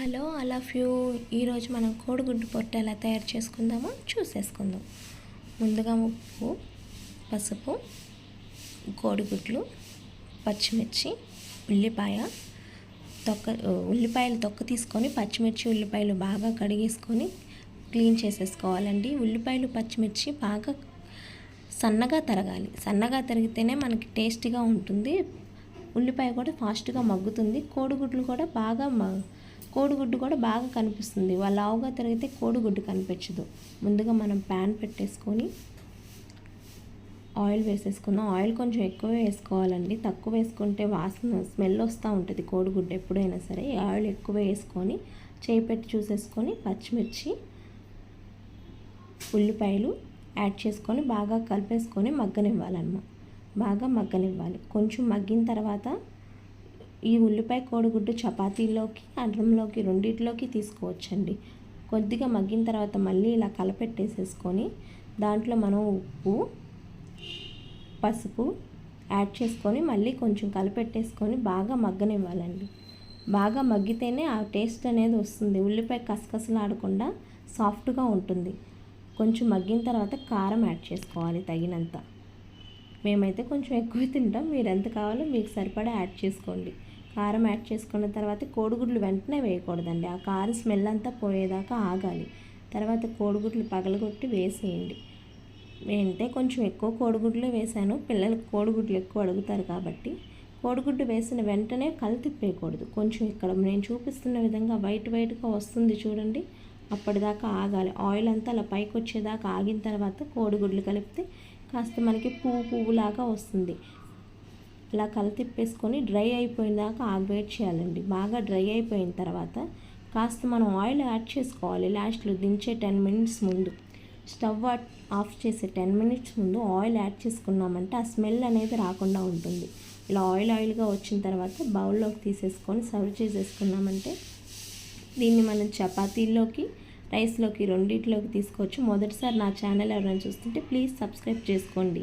Hello అలా few ఈరోజు మనం కోడిగుడ్డు పొట్టు ఎలా తయారు చేసుకుందామో చూసేసుకుందాం. ముందుగా ఉప్పు పసుపు కోడిగుడ్లు పచ్చిమిర్చి ఉల్లిపాయ తొక్క ఉల్లిపాయలు తొక్క తీసుకొని పచ్చిమిర్చి ఉల్లిపాయలు బాగా కడిగేసుకొని క్లీన్ చేసేసుకోవాలండి. ఉల్లిపాయలు పచ్చిమిర్చి బాగా సన్నగా తరగాలి. సన్నగా తరిగితేనే మనకి టేస్టీగా ఉంటుంది. ఉల్లిపాయ కూడా ఫాస్ట్గా మగ్గుతుంది. కోడిగుడ్లు కూడా బాగా మ కోడిగుడ్డు కూడా బాగా కనిపిస్తుంది. వాళ్ళు లావుగా తిరిగితే కోడిగుడ్డు కనిపించదు. ముందుగా మనం ప్యాన్ పెట్టేసుకొని ఆయిల్ వేసేసుకుందాం. ఆయిల్ కొంచెం ఎక్కువ వేసుకోవాలండి. తక్కువ వేసుకుంటే వాసన స్మెల్ వస్తూ ఉంటుంది కోడిగుడ్డు ఎప్పుడైనా సరే. ఆయిల్ ఎక్కువ వేసుకొని చేయి పెట్టి చూసేసుకొని పచ్చిమిర్చి ఉల్లిపాయలు యాడ్ చేసుకొని బాగా కలిపేసుకొని మగ్గనివ్వాలన్నమాట. బాగా మగ్గనివ్వాలి. కొంచెం మగ్గిన తర్వాత ఈ ఉల్లిపాయ కోడిగుడ్డు చపాతీలోకి అన్నంలోకి రెండిట్లోకి తీసుకోవచ్చండి. కొద్దిగా మగ్గిన తర్వాత మళ్ళీ ఇలా కలపెట్టేసేసుకొని దాంట్లో మనం ఉప్పు పసుపు యాడ్ చేసుకొని మళ్ళీ కొంచెం కలపెట్టేసుకొని బాగా మగ్గనివ్వాలండి. బాగా మగ్గితేనే ఆ టేస్ట్ అనేది వస్తుంది. ఉల్లిపాయ కసకసలాడకుండా సాఫ్ట్గా ఉంటుంది. కొంచెం మగ్గిన తర్వాత కారం యాడ్ చేసుకోవాలి తగినంత. మేమైతే కొంచెం ఎక్కువ తింటాం. మీరు ఎంత కావాలో మీకు సరిపడా యాడ్ చేసుకోండి. కారం యాడ్ చేసుకున్న తర్వాత కోడిగుడ్లు వెంటనే వేయకూడదండి. ఆ కారం స్మెల్ అంతా పోయేదాకా ఆగాలి. తర్వాత కోడిగుడ్లు పగలగొట్టి వేసేయండి. నేనైతే కొంచెం ఎక్కువ కోడిగుడ్లు వేసాను. పిల్లలకు కోడిగుడ్లు ఎక్కువ అడుగుతారు కాబట్టి కోడిగుడ్డు వేసిన వెంటనే కళ్ళు తిప్పేయకూడదు. కొంచెం ఇక్కడ నేను చూపిస్తున్న విధంగా వైట్ వైట్గా వస్తుంది చూడండి. అప్పటిదాకా ఆగాలి. ఆయిల్ అంతా అలా పైకి వచ్చేదాకా ఆగిన తర్వాత కోడిగుడ్లు కలిపితే కాస్త మనకి పువ్వు పువ్వులాగా వస్తుంది. ఇలా తిప్పేసుకొని డ్రై అయిపోయిన దాకా ఆగ్వేట్ చేయాలండి. బాగా డ్రై అయిపోయిన తర్వాత కాస్త మనం ఆయిల్ యాడ్ చేసుకోవాలి. లాస్ట్లో దించే టెన్ మినిట్స్ ముందు. స్టవ్ ఆఫ్ చేసే టెన్ మినిట్స్ ముందు ఆయిల్ యాడ్ చేసుకున్నామంటే ఆ స్మెల్ అనేది రాకుండా ఉంటుంది. ఇలా ఆయిల్ ఆయిల్గా వచ్చిన తర్వాత బౌల్లోకి తీసేసుకొని సర్వ్ చేసేసుకున్నామంటే దీన్ని మనం చపాతీల్లోకి రైస్లోకి రెండింటిలోకి తీసుకోవచ్చు. మొదటిసారి నా ఛానల్ ఎవరైనా చూస్తుంటే ప్లీజ్ సబ్స్క్రైబ్ చేసుకోండి.